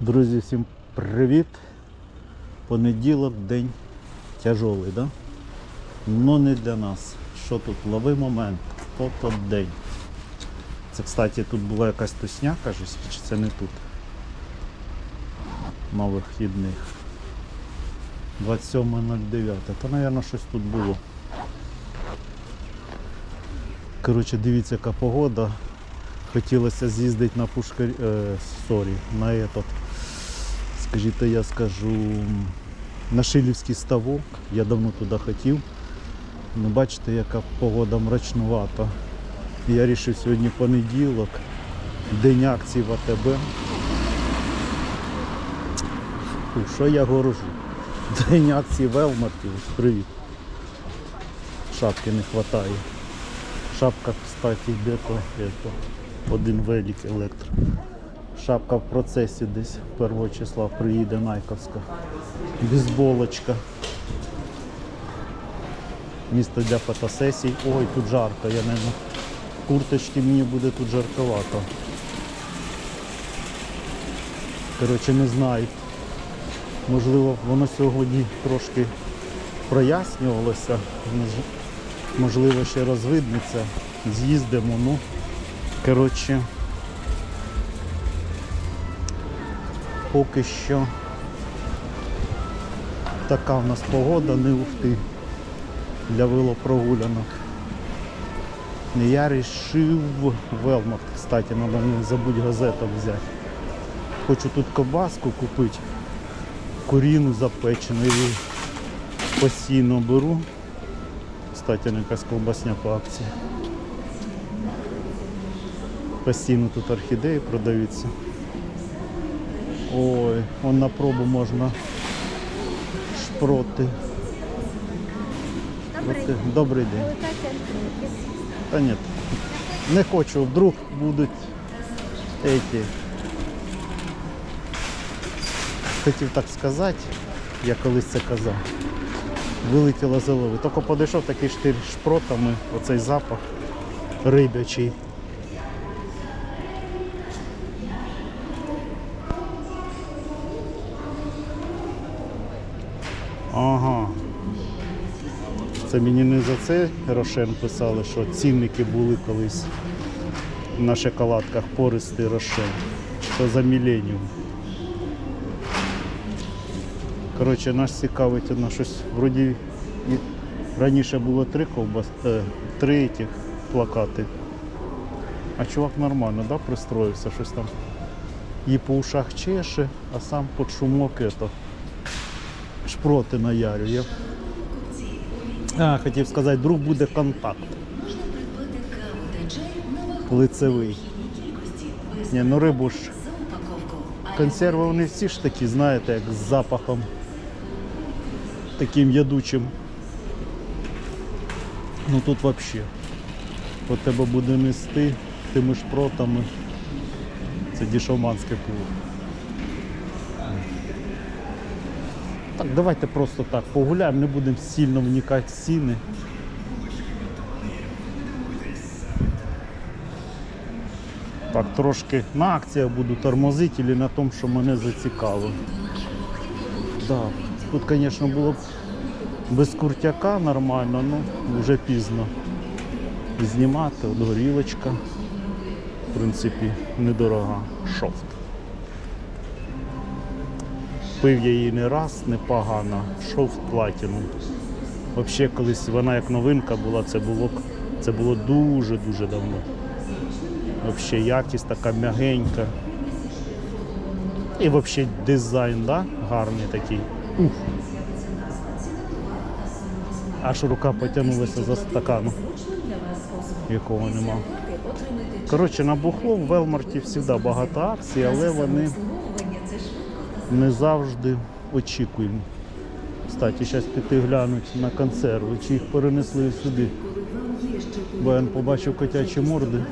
Друзі, всім привіт! Понеділок, день тяжолий, да? Ну не для нас. Що тут? Лови момент. То-то день. Це, кстати, тут була якась тусня, кажуть, чи це не тут? На вихідних. 27.09. Та, мабуть, щось тут було. Коротше, дивіться, яка погода. Хотілося з'їздити на Пушкар... Е, сорі, на этот, скажіть, я скажу, на Шилівський ставок. Я давно туди хотів. Ну, бачите, яка погода мрачнувата. Я вирішив сьогодні понеділок, день акцій в АТБ. Фу, що я горожу? День акцій в Елмарті. Привіт. Шапки не вистачає. Шапка, кстати, где-то это, один велик електро. Шапка в процесі десь 1 числа приїде Найковська. Бізболочка. Місто для фотосесій. Ой, тут жарко, я не в курточці мені буде тут жарковато. Коротше, не знаю. Можливо, воно сьогодні трошки прояснювалося. Можливо, ще розвиднеться. З'їздимо, ну. Коротше. Поки що така в нас погода, не ухти для велопрогулянок. Я вирішив Велмарт, кстати, треба не забудь газету взяти. Хочу тут кобаску купити, куріну запечену, і постійно беру. Кстати, ну, якась ковбасня по акції. Постійно тут орхідеї продаються. Ой, он на пробу можна шпроти. Добрий. Добрий день. Та ні. Не хочу, вдруг будуть эти. Хотів так сказати, я колись це казав. Вилетіло з голови. Тільки підійшов такий штир шпротами, оцей запах рибячий. Ага. Це мені не за це Рошен писали, що цінники були колись на шоколадках пористий Рошен. Що за міленіум. Коротше, нас цікавить воно щось вроді раніше було три ковбас, е, три тих плакати. А чувак нормально, да, пристроївся, щось там. І по ушах чеше, а сам під шумок ето, шпроти наярює. А, хотів сказати, друг буде контакт. Лицевий. Ні, ну рибу ж. Консерви вони всі ж такі, знаєте, як з запахом таким ядучим. Ну тут взагалі. По тебе буде нести тими шпротами. Це дішоманське пиво. Так, давайте просто так погуляємо, не будемо сильно вникати в ціни. Так, трошки на акціях буду тормозити або на тому, що мене зацікавило. Да. Тут, звісно, було б без куртяка нормально, ну вже пізно знімати. От горілочка. В принципі, недорога. Шофт. Пив я її не раз, непогано. Шофт платіну. Взагалі, колись вона як новинка була, це було, це було дуже-дуже давно. Взагалі якість така м'ягенька. І взагалі дизайн, да? гарний такий. Ух. Аж рука потягнулася за стаканом, якого нема. Коротше, на бухло в Велмарті завжди багато акцій, але вони не завжди очікуємо. Кстати, зараз піти глянуть на консерви, чи їх перенесли сюди. Бо я побачив котячі морди.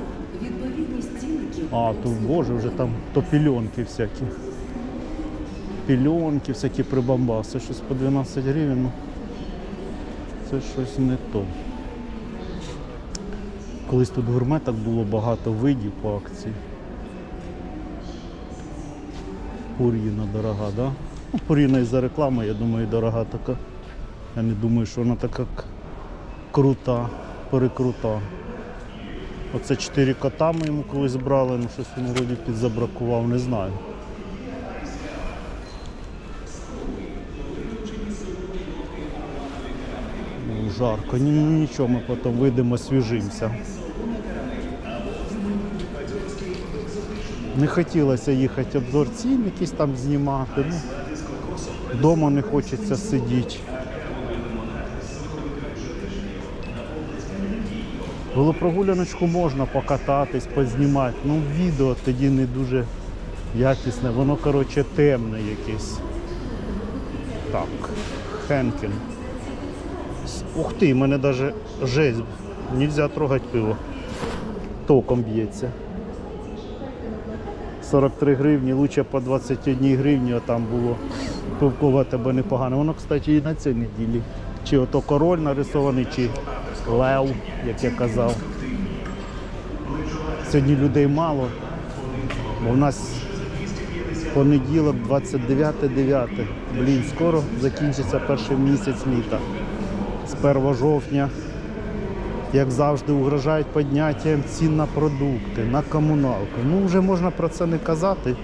А, тут, боже, вже там то пільонки всякі. Пільонки, всякі прибамбаси, щось по 12 гривень. ну, Це щось не то. Колись тут гурметок було багато видів по акції. Пуріна дорога, да? Ну, Пуріна із-за реклами, я думаю, дорога така. Я не думаю, що вона така крута, перекрута. Оце чотири кота ми йому колись брали, ну щось він вроді підзабракував, не знаю. Ну, Жарко, ні, нічого, ми потім вийдемо, освіжимося. Не хотілося їхати обзор якісь там знімати. Ну, Дома не хочеться сидіти. Велопрогуляночку можна покататись, познімати. Ну, відео тоді не дуже якісне, воно, коротше, темне якесь. Так, Хенкен. Ух ти, мене навіть жесть. Нельзя трогати пиво. Током б'ється. 43 гривні, лучше по 21 гривні, а там було пивкове тебе непогано. Воно, кстати, і на цій неділі. Чи ото король нарисований, чи лев, як я казав. Сьогодні людей мало, бо в нас понеділок, 29.9. Блін, скоро закінчиться перший місяць літа. З 1 жовтня, як завжди, угрожають підняттям цін на продукти, на комуналку. Ну, вже можна про це не казати.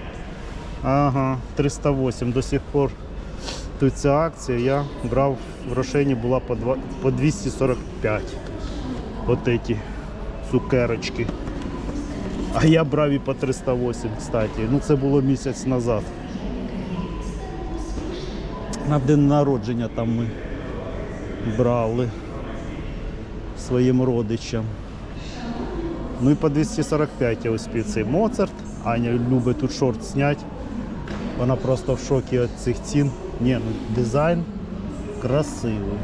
Ага, 308 до сих пор. Тут ця акція я брав в Рошені була по, два- по 245. От эти цукерочки. А я брав і по 308, кстати. Ну це було місяць назад. На день народження там ми брали своїм родичам. Ну і по 245 я успів цей Моцарт. Аня любить тут шорт зняти. Вона просто в шокі від цих цін. Ні, ну дизайн красивий.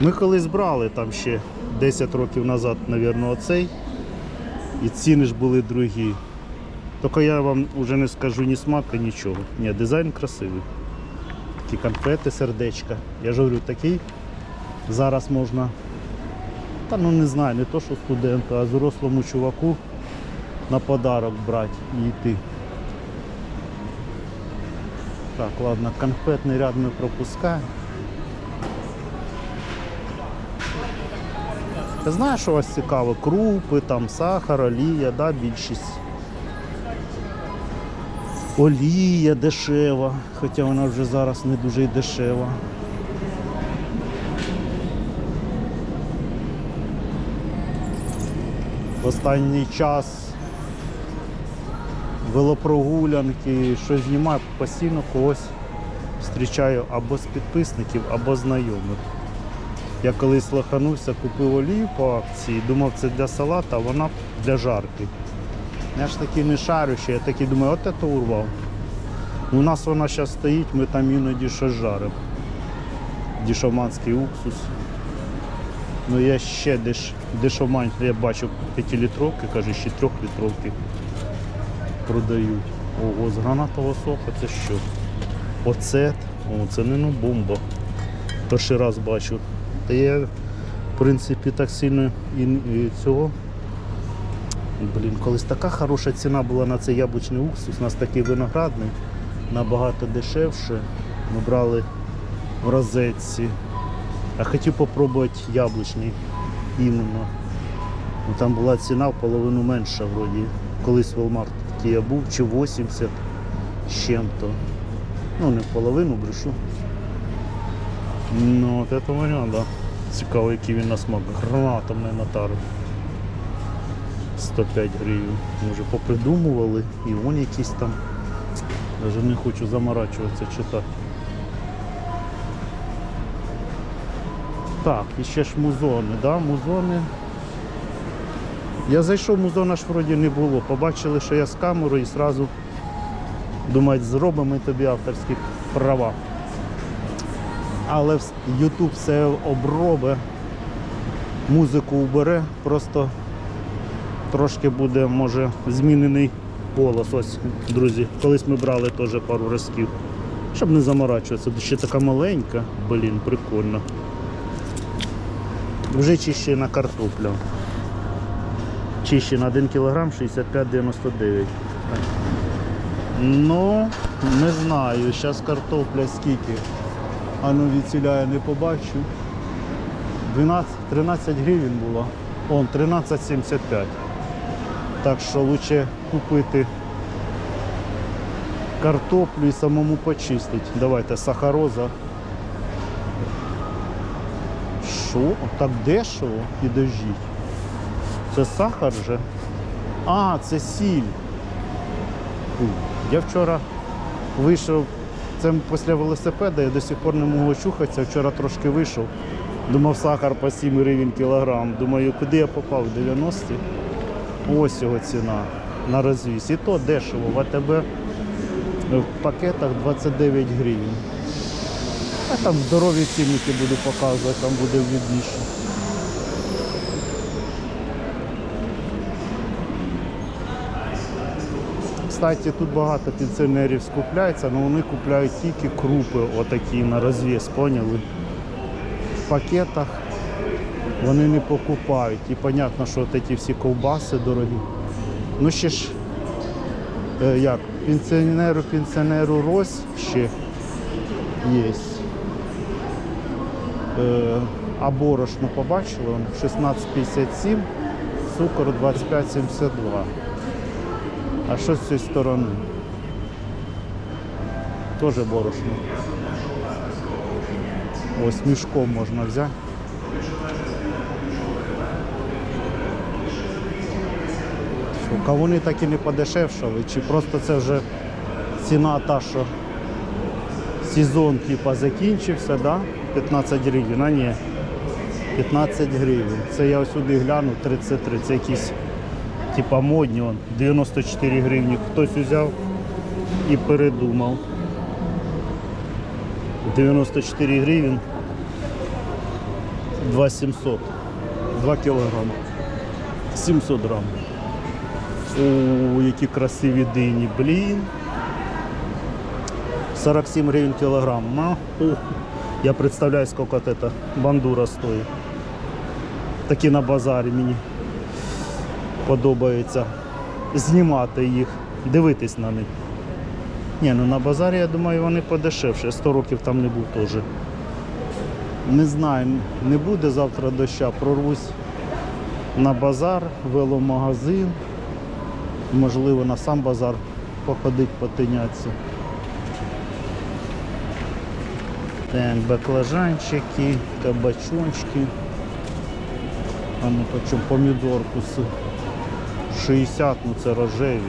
Ми колись брали там ще 10 років назад, мабуть, оцей. І ціни ж були другі. Тільки я вам вже не скажу ні смаку, нічого. Ні, дизайн красивий. Такі конфети, сердечка. Я ж говорю, такий зараз можна. Та ну не знаю, не то що студенту, а зрослому чуваку на подарок брати і йти. Так, ладно, конфетний ряд ми пропускаємо. Ти знаєш, що вас цікаво? Крупи, там, сахар, олія, да, більшість. Олія дешева, хоча вона вже зараз не дуже й дешева. Останній час велопрогулянки, щось знімаю, постійно когось зустрічаю або з підписників, або знайомих. Я колись лоханувся, купив олію по акції, думав, це для салата, а вона для жарки. Я ж таки не шарю ще, я такий думаю, от це урвав. У нас вона зараз стоїть, ми там іноді щось жаримо. Дішоманський уксус. Ну я ще деш, дешомань, я бачу 5-літровки, каже, ще 3-літровки продають. Ого, з гранатового соку це що? Оцет. О, це не ну бомба. Перший раз бачу. Та я, в принципі, так сильно і, і цього. Блін, колись така хороша ціна була на цей яблучний уксус, у нас такий виноградний, набагато дешевше. Ми брали в розетці. А хотів попробувати яблучний іменно. Ну, там була ціна в половину менша вроді. Колись в Walmart я був, чи 80 з чим-то. Ну, не в половину брешу. Ну, от це варіант, да. Цікаво, який він на смак. Гранатомний натар. 105 гривень. Може попридумували, і вон якісь там. Навіть не хочу заморачуватися читати. Так, і ще ж музони, да? музони. Я зайшов, музона ж вроді не було. Побачили, що я з камерою і одразу думають, зробимо тобі авторські права. Але YouTube все обробе, музику убере, просто трошки буде, може, змінений голос. Ось, друзі, колись ми брали теж пару разків. Щоб не заморачуватися. Ще така маленька, блін, прикольно. Вже чищена картопля. Чищена 1 кг 65,99. Ну, не знаю. Зараз картопля скільки. А ну відціля я не побачу. 12, 13 гривень було. Он 13,75. Так що краще купити картоплю і самому почистити. Давайте сахароза. Що? Так дешево? Підождіть. Це сахар же? А, це сіль. Я вчора вийшов, це після велосипеда, я до сих пор не можу чухатися. Вчора трошки вийшов. Думав, сахар по 7 гривень кілограм. Думаю, куди я попав? 90 Ось його ціна на розвіз. І то дешево. В АТБ в пакетах 29 гривень. А там здорові цінники буду показувати, там буде видніше. Кстати, тут багато пенсіонерів скупляється, але вони купляють тільки крупи отакі на розв'яз, поняли? В пакетах вони не покупають. І зрозуміло, що от ці всі ковбаси дорогі. Ну ще ж, е, як, пенсіонеру, пенсіонеру Рось ще є. Е, а борошно побачили, 16,57, цукор 25,72. А що з цієї сторони? Теж борошно. Ось мішком можна взяти. Кавуни так і не подешевшали, чи просто це вже ціна та, що сезон типа закінчився, да? 15 гривень, а ні. 15 гривень. Це я ось сюди гляну 33. Це якісь типа модні, он, 94 гривні. Хтось взяв і передумав. 94 гривень. 2700. 2 кілограми. 700 грам. О, які красиві дині, блін. 47 гривень кілограм. А, ух. Я представляю, сколько от бандура стоїть. Такі на базарі мені подобається знімати їх, дивитись на них. Ні, ну на базарі, я думаю, вони подешевше. 100 років там не був теж. Не знаю, не буде завтра доща, прорвусь на базар, веломагазин. Можливо, на сам базар походить, потинятися. Так, баклажанчики, кабачончики. А ну почем помідорку з 60, ну це рожеві.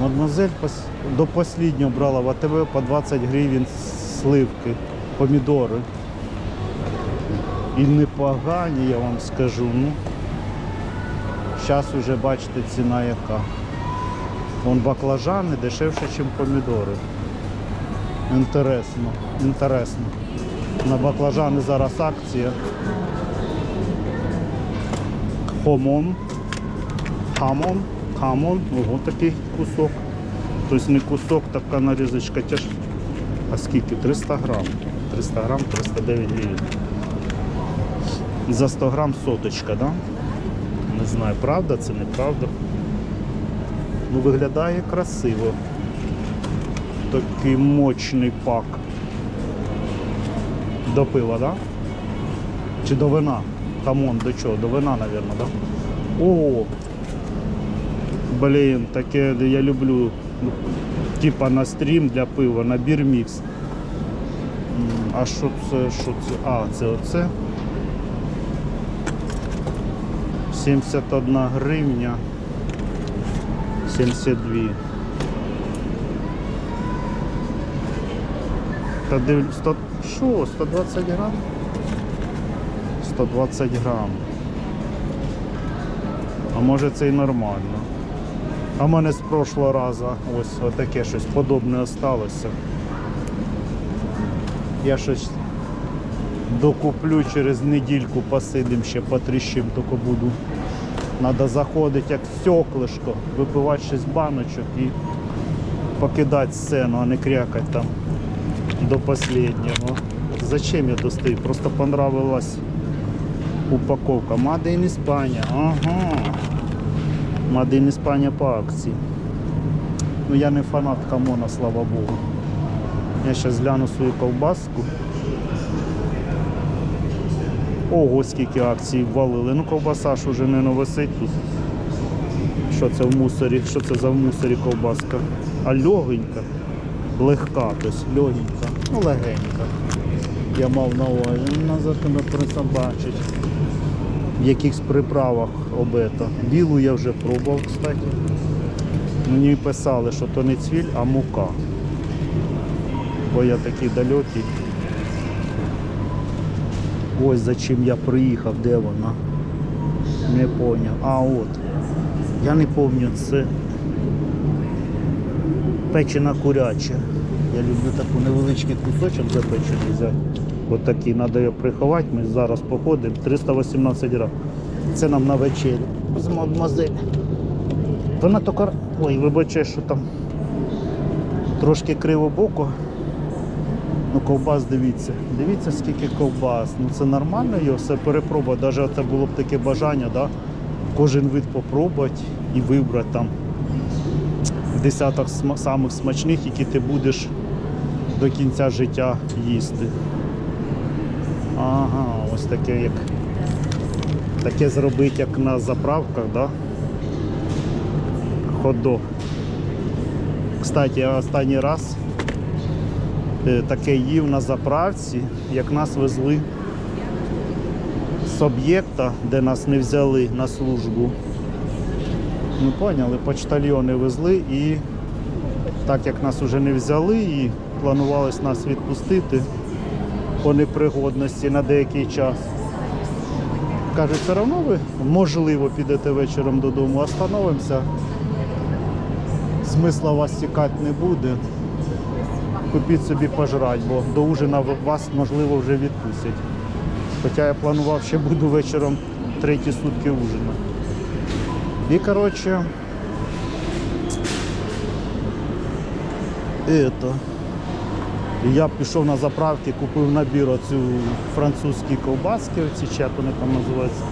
Мадемуазель пос- до останнього брала в АТБ по 20 гривень сливки, помідори. І непогані, я вам скажу. Ну, зараз вже бачите ціна яка. Вон баклажани дешевше, ніж помідори. Інтересно, інтересно. На баклажани зараз акція. Хомон. Хамон. Хамон. Ого, такий кусок. Тобто не кусок, така нарізочка теж. А скільки? 300 грам. 300 грам, 309 гривень. За 100 грам соточка, да? Не знаю, правда це неправда. Ну, виглядає красиво. Такий мощний пак. До пива, да? Чи до вина? Хамон, до чого? До вина, мабуть, да? О! Блін, таке я люблю. ну, Типа на стрім для пива, набір мікс. М, А що це? Що це? А, це оце. 71 гривня. 72. Та див... 100... Що? 120 грам? 120 грам. А може це і нормально. А в мене з прошлого разу ось отаке щось подобне осталося. Я щось докуплю через недільку посидим ще потріщим, тільки буду. Надо заходити як стеклишко, випивати щось з баночок і покидати сцену, а не крякати там до останнього. Зачем я достаю? Просто понравилось Упаковка. Made in Іспанія. Ага. Made in Іспанія по акції. Ну я не фанат камона, слава Богу. Я зараз гляну свою ковбаску. Ого, скільки акцій ввалили. Ну ковбаса ж уже не висить тут. Що це в мусорі? Що це за в мусорі ковбаска? А легенька, легка, тобто легенька, ну легенька. Я мав на увазі. Назад тебе просто бачить. В якихось приправах обета. Білу я вже пробував, кстати. Мені писали, що то не цвіль, а мука. Бо я такий далекий. Ось за чим я приїхав, де вона. Не поняв. А от. Я не пам'ятаю, це печена куряча. Я люблю таку невеличкий кусочок запечений взяти. От такий, треба його приховати, ми зараз походимо. 318 грам. Це нам на вечерю. З мадмазель. Вона тільки... Ой, вибачай, що там трошки криво боку. Ну, ковбас дивіться. Дивіться, скільки ковбас. Ну це нормально його все перепробувати. Навіть це було б таке бажання, да? кожен вид попробувати і вибрати там десяток сма- самих смачних, які ти будеш до кінця життя їсти. Ага, ось таке як таке зробити, як на заправках, да? Хот-дог. Кстати, останній раз таке їв на заправці, як нас везли з об'єкта, де нас не взяли на службу. Ну, поняли, почтальйони везли і так як нас вже не взяли і планувалось нас відпустити по непригодності на деякий час. Кажуть, все одно ви можливо підете вечором додому, остановимося. Смисла вас тікати не буде. Купіть собі пожрать, бо до ужина вас можливо вже відпустять. Хоча я планував, ще буду вечором треті сутки ужина. І коротше. Это. Я пішов на заправки, купив набір оцю французькі ковбаски, оці чи вони там називаються.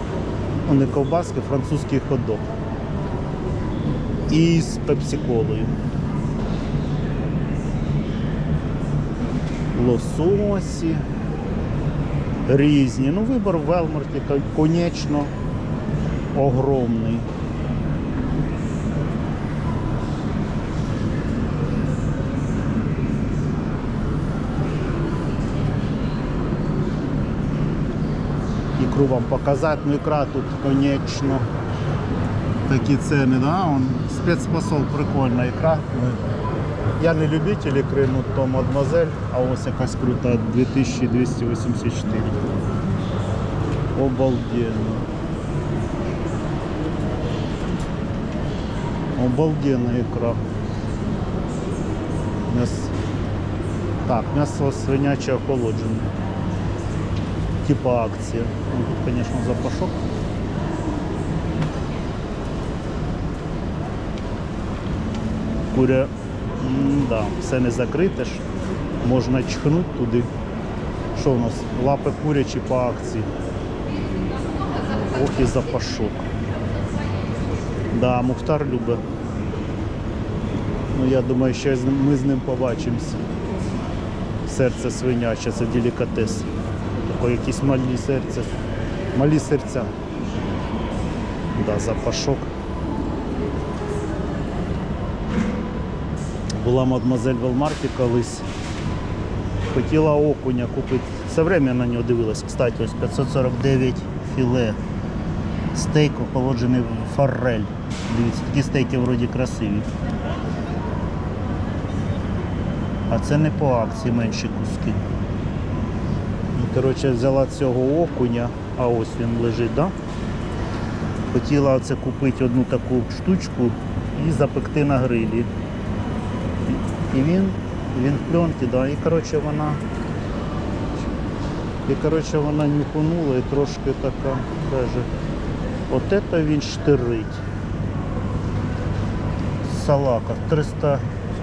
Ну, не ковбаски, французький хот-дог. І з пепсиколою. Лососі. Різні. Ну, вибор в Велмарті, конечно, огромний. Ікру вам показати, ну ікра тут, конечно, такі ціни, да? Он, спецпосол прикольна ікра. Я не любитель ікри, ну то мадмазель, а ось якась крута 2284. Обалденно. Обалденна ікра. М'яс... Так, м'ясо свиняче охолоджене. Типа акція. Ну, тут, звісно, запашок. Куря, да, все не закрите ж. Можна чхнути туди. Що у нас? Лапи курячі по акції. Ох і запашок. Да, Мухтар любить. Ну я думаю, ще ми з ним побачимось. Серце свиняче, це делікатес. Таке якісь малі серця. Малі серця. Да, запашок. Була мадмазель в Велмарті колись. Хотіла окуня купити. Все время на нього дивилась. Кстати, ось 549 філе. Стейк охолоджений в форель. Дивіться, такі стейки вроді красиві. А це не по акції менші куски. Ну, Коротше, взяла цього окуня, а ось він лежить, да? Хотіла оце купити одну таку штучку і запекти на грилі. І він, він в пленці, да, і коротше вона. І коротше вона нюхнула і трошки така каже, от це він штирить. Салака. 300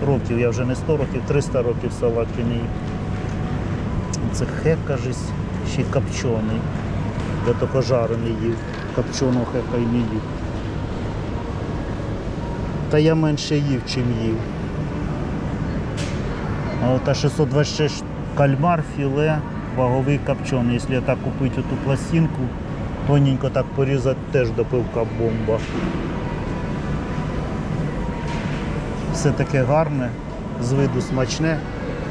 років, я вже не 100 років, 300 років салаки не їв. Це хек, кажись, ще й копчений. Я тільки жарений їв, копченого хека і не їв. Та я менше їв, чим їв. А от 626 кальмар, філе, ваговий копчений. Якщо так купити оту пластинку, тоненько так порізати, теж допивка бомба. Все таке гарне, з виду смачне.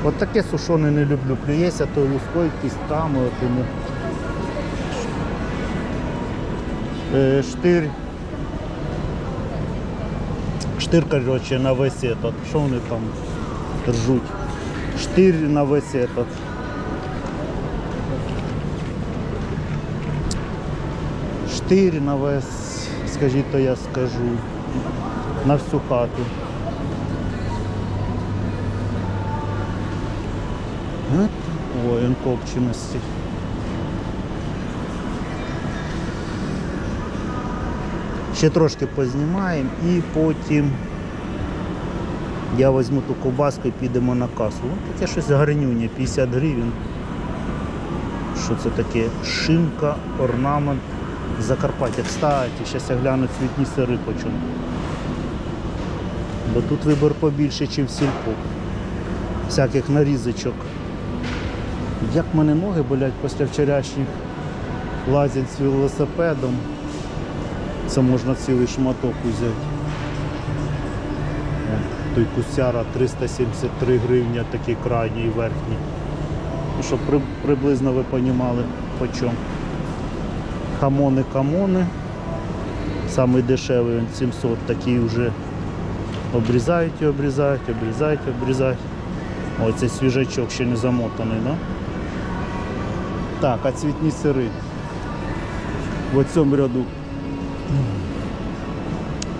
От таке сушоне не люблю. Плюється то лускою, кістками отими. Е, Штир. Штир, коротше, на весь этот. Що вони там ржуть? Штир на весь этот. Штир на весь, скажіть, то я скажу. На всю хату. Ой, він копченості. Ще трошки познімаємо і потім я візьму ту ковбаску і підемо на касу. Таке щось гарнюнє, 50 гривень. Що це таке? Шинка, орнамент, Закарпаття. Кстати, зараз я гляну цвітні сири почому. Бо тут вибір побільше, ніж в сільпо. Всяких нарізочок. Як мене ноги болять після вчорашніх лазять з велосипедом. Це можна цілий шматок взяти. Той кусяра 373 гривня, такий крайній верхній. Ну, щоб при, приблизно ви розуміли по чому. Хамони камони. Самий дешевий він 700, такий вже обрізають і обрізають, обрізають, обрізають. Ось цей свіжачок ще не замотаний, да? Так, а цвітні сири. В цьому ряду.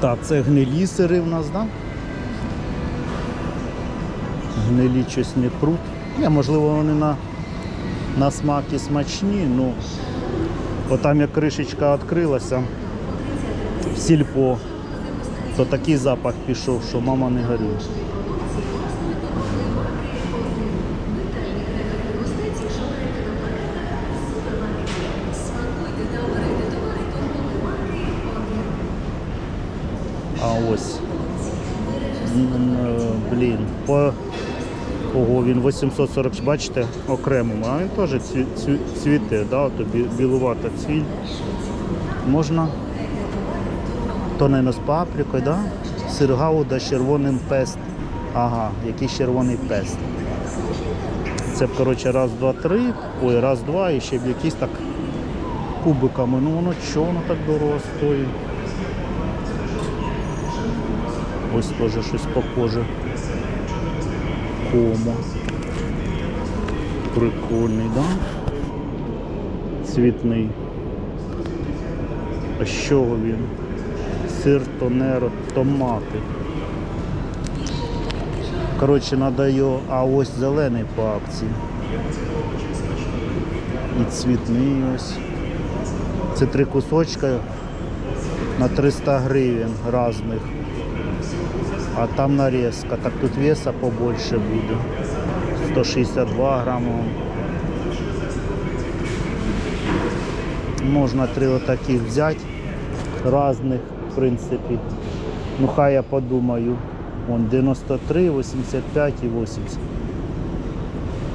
Так, це гнилі сири в нас, да? Гнилі щось не. Ні, можливо, вони на, на смак і смачні, ну отам як кришечка відкрилася в сільпо, то такий запах пішов, що мама не горює. А ось. Блін, по він 840, бачите, окремому, а він теж цві- цві- цвіте, да, от бі- білувата цвіль. Можна тонено з паприкою, да? сир гауда з червоним пест. Ага, якийсь червоний пест. Це, коротше, раз, два, три, ой, раз, два, і ще б якісь так кубиками. Ну воно чого воно так дорого стоїть? Ось теж щось похоже. Комо. Прикольний, да? Цвітний. А з чого він? Сир, тонеро, томати. Коротше, його, а ось зелений по акції. І цвітний ось. Це три кусочка на 300 гривень різних. А там нарезка, так тут веса побольше буде. 162 грамма. Можна три отаких взяти, різних, в принципі. Ну хай я подумаю. Вон 93, 85 і 80.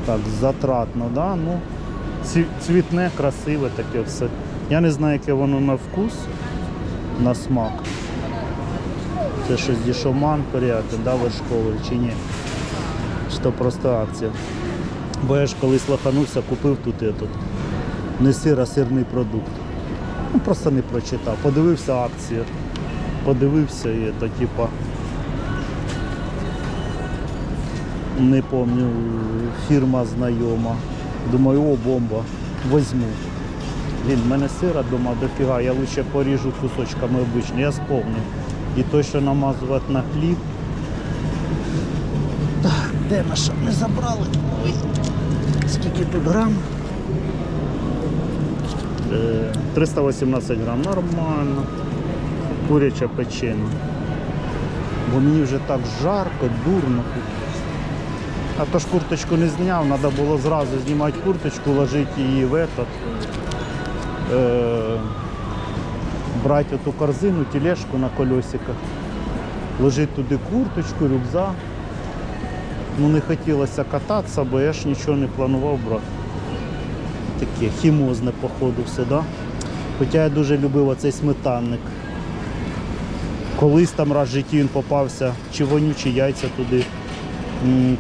Так, затратно, да? Ну, цвітне, красиве таке все. Я не знаю, яке воно на вкус, на смак. Це щось дешоман порядок, да, вершковий чи ні? То просто акція. Бо я ж колись лоханувся, купив тут этот, не сир, а сирний продукт. Ну, просто не прочитав. Подивився акцію. Подивився і то типа. Не пам'ятаю, фірма знайома. Думаю, о, бомба, возьму. Блін, в мене сира вдома дофіга, я лише поріжу кусочками обично, я сповнив. І той, що намазувати на хліб. Так, де наша? Не забрали. Ой. Скільки тут грам? Е, 318 грам, нормально. Куряча печена. Бо мені вже так жарко, дурно. А то ж курточку не зняв, треба було зразу знімати курточку, ложити її в этот. Брати оту корзину, тележку на колесиках, ложити туди курточку, рюкзак. Ну не хотілося кататися, бо я ж нічого не планував брати. Таке хімозне, походу, все, да? Хоча я дуже любив оцей сметанник. Колись там раз в житті він попався, чи вонючі яйця туди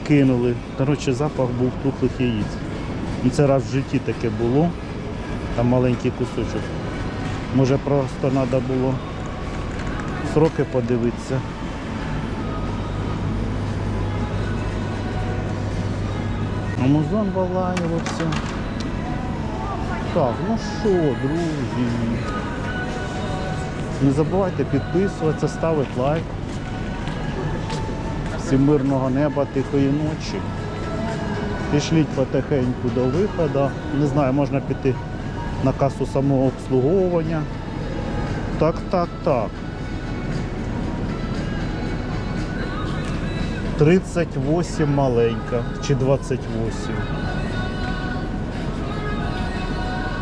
кинули. Коротше, запах був тухлих яєць. Ну, Це раз в житті таке було. Там маленький кусочок. Може просто треба було сроки подивитися. Амазон вилаювався. Так, ну що, друзі. Не забувайте підписуватися, ставити лайк. Всім мирного неба, тихої ночі. Пішліть потихеньку до виходу. Не знаю, можна піти на касу самообслуговування. Так, так, так. 38 маленька чи 28.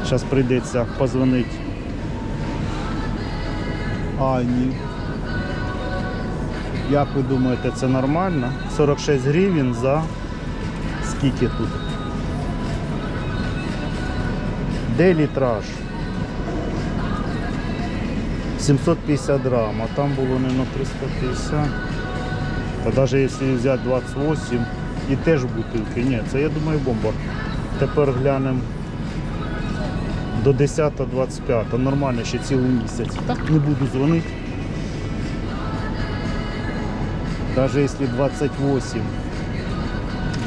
Зараз прийдеться позвонити Ані. Як ви думаєте, це нормально? 46 гривень за скільки тут? Де літраж? 750 грам, а там було не на 350. Та навіть якщо взяти 28 і теж бутилки. Ні, це я думаю бомба. Тепер глянемо до 10-25, нормально ще цілий місяць. Так не буду дзвонити. Навіть якщо 28,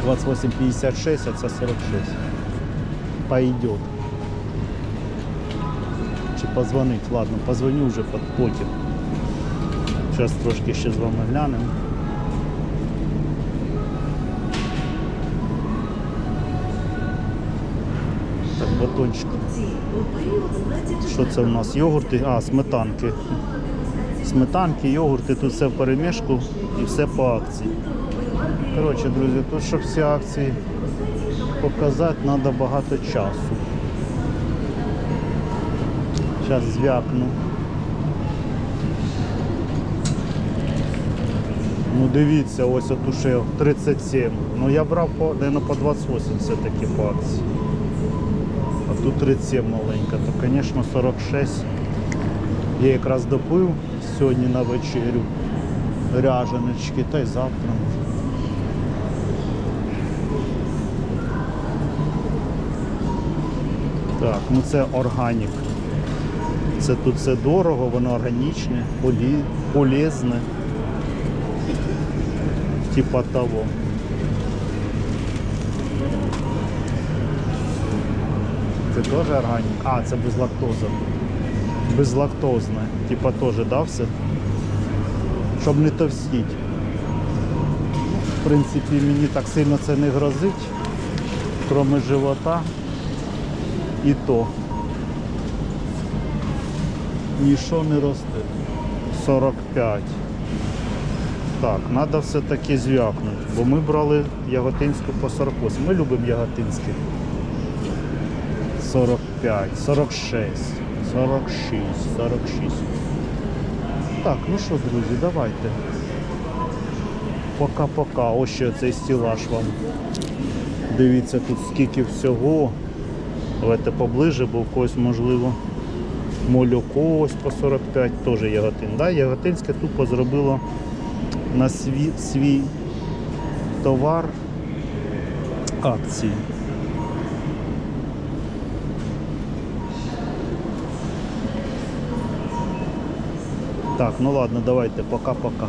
28,56, а це 46. Пойдет. Чи позвонить? Ладно, позвоню вже потім. Зараз трошки ще з вами глянемо. Так, батончик. Що це у нас? Йогурти? А, сметанки. Сметанки, йогурти, тут все в перемішку і все по акції. Коротше, друзі, тут щоб всі акції показати, треба багато часу. Зараз зв'якну. Ну дивіться, ось отушив 37. Ну я брав по, наверно, по 28 все-таки по акції. А тут 37 маленька, то, звісно, 46. Я якраз допив сьогодні на вечерю ряженочки, та й завтра. Так, ну це органік. Це тут все дорого, воно органічне, полі, полезне. Типа того. Це теж органік? А, це безлактоза. Безлактозне. Типа теж дався. Щоб не товстіть. В принципі, мені так сильно це не грозить, кроме живота. І то. Нічого не росте. 45. Так, треба все-таки зв'якнути, бо ми брали яготинську по 48. Ми любимо яготинське. 45, 46, 46, 46. Так, ну що, друзі, давайте. Пока-пока. Ось ще цей стілаж вам. Дивіться тут скільки всього. Давайте поближе, бо в когось можливо. Молоко ось по 45, теж яготин. Да? Яготинське тупо зробило на свій, свій товар акції. Так, ну ладно, давайте, пока-пока.